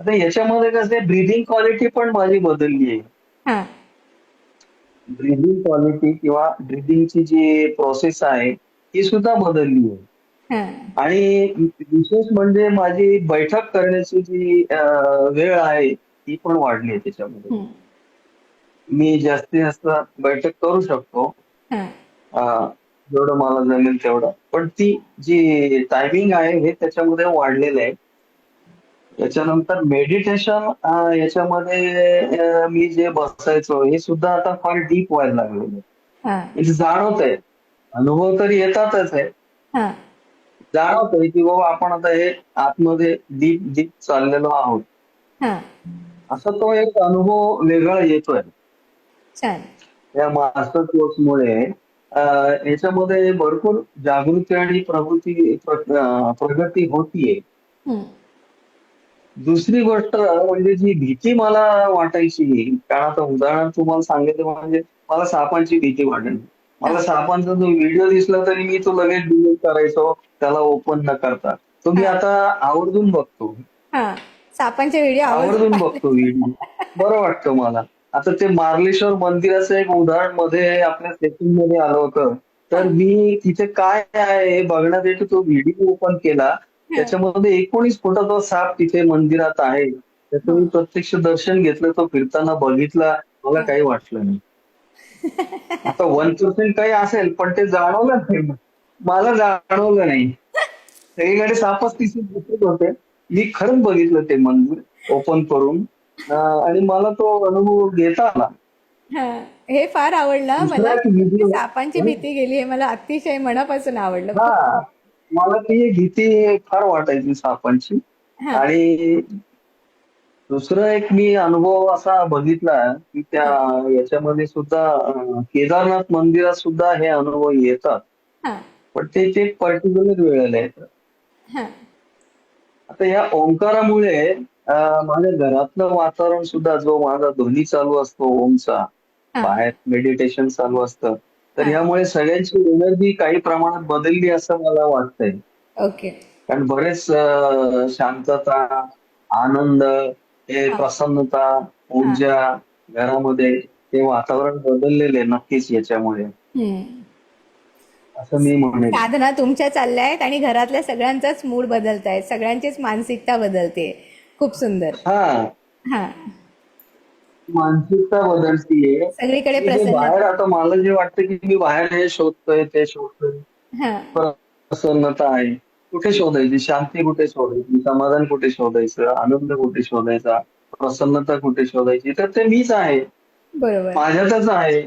आता याच्यामध्ये कसं आहे ब्रिदिंग क्वालिटी पण माझी बदलली आहे. ब्रिदिंग क्वालिटी किंवा ब्रिदिंगची जी प्रोसेस आहे ती सुद्धा बदलली आहे. आणि विशेष म्हणजे माझी बैठक करण्याची जी वेळ आहे ती पण वाढली आहे त्याच्यामध्ये. मी जास्तीत जास्त बैठक करू शकतो. जेवढं मला जमेल तेवढं. पण ती जी टायमिंग आहे हे त्याच्यामध्ये वाढलेलं आहे. त्याच्यानंतर मेडिटेशन याच्यामध्ये मी जे बसायचो हे सुद्धा आता फार डीप व्हायला लागलेलं आहे. जाणवत आहे. अनुभव तर येतातच आहे. हा. जाणवतंय की बाबा आपण आता हे आतमध्ये डीप डीप चाललेलो आहोत. असा तो एक अनुभव वेगळा येतोय. या मास्टर कोर्समुळे याच्यामध्ये भरपूर जागृती आणि प्रगती प्रगती होतीये. दुसरी गोष्ट म्हणजे जी भीती मला वाटायची कारण आता उदाहरण तुम्हाला सांगायचं म्हणजे मला सापांची भीती वाटेल. मला सापांचा जो व्हिडिओ दिसला तरी मी तो लगेच डिलीट करायचो त्याला ओपन न करता. तो मी आता आवर्जून बघतो. सापांचे व्हिडिओ आवर्जून बघतो व्हिडिओ बरं वाटतं मला. आता ते मार्लेश्वर मंदिराचं एक उदाहरणमध्ये आपल्या सेटिंगमध्ये आलं होतं. तर मी तिथे काय आहे बघण्यासाठी तो व्हिडिओ ओपन केला. त्याच्यामध्ये एकोणीस फुटाचा साप तिथे मंदिरात आहे. त्याचं मी प्रत्यक्ष दर्शन घेतलं तो फिरताना बघितला मला काही वाटलं नाही. आता वन पर्सेंट काही असेल पण ते जाणवलं नाही. मला जाणवलं नाही. सगळीकडे सापच तिथे दिसत होते. मी खरंच बघितलं ते मंदिर ओपन करून. आणि मला तो अनुभव घेता आला. हा हे फार आवडलं. मला सापांची भीती गेली आहे मला अतिशय मनापासून आवडलं. हा. मला ती भीती फार वाटायची सापांची. हा. आणि दुसरं एक मी अनुभव असा बघितला की त्या याच्यामध्ये सुद्धा अं, केदारनाथ मंदिरात सुद्धा हे अनुभव येतात. हा. पण ते ते पर्टिक्युलर वेळेला येतात हा. आता या ओंकारामुळे अं, माझ्या घरातलं वातावरण सुद्धा जो माझा ध्वनी चालू असतो ओमचा हा. बाहेर मेडिटेशन चालू असतं तर. यामुळे सगळ्यांची एनर्जी काही प्रमाणात बदलली असं मला वाटतंय. ओके. कारण बरेच शांतता आनंद हे. प्रसन्नता ऊर्जा घरामध्ये ते वातावरण बदललेले नक्कीच याच्यामुळे. असं मी म्हणेन. साधना तुमच्या चालल्या आहेत आणि घरातल्या सगळ्यांचाच मूड बदलतायत. सगळ्यांचीच मानसिकता बदलते. खूप सुंदर. हा. हा. मानसिकता बदलतीये. सगळीकडे की जे प्रसन्न. बाहेर आता मला जे वाटतं की मी बाहेर हे शोधतोय ते शोधतोय हा. प्रसन्नता आहे. कुठे शोधायची? शांती कुठे शोधायची? समाधान कुठे शोधायचं? आनंद कुठे शोधायचा? प्रसन्नता कुठे शोधायची? तर ते मीच आहे. बरोबर. माझ्यातच आहे.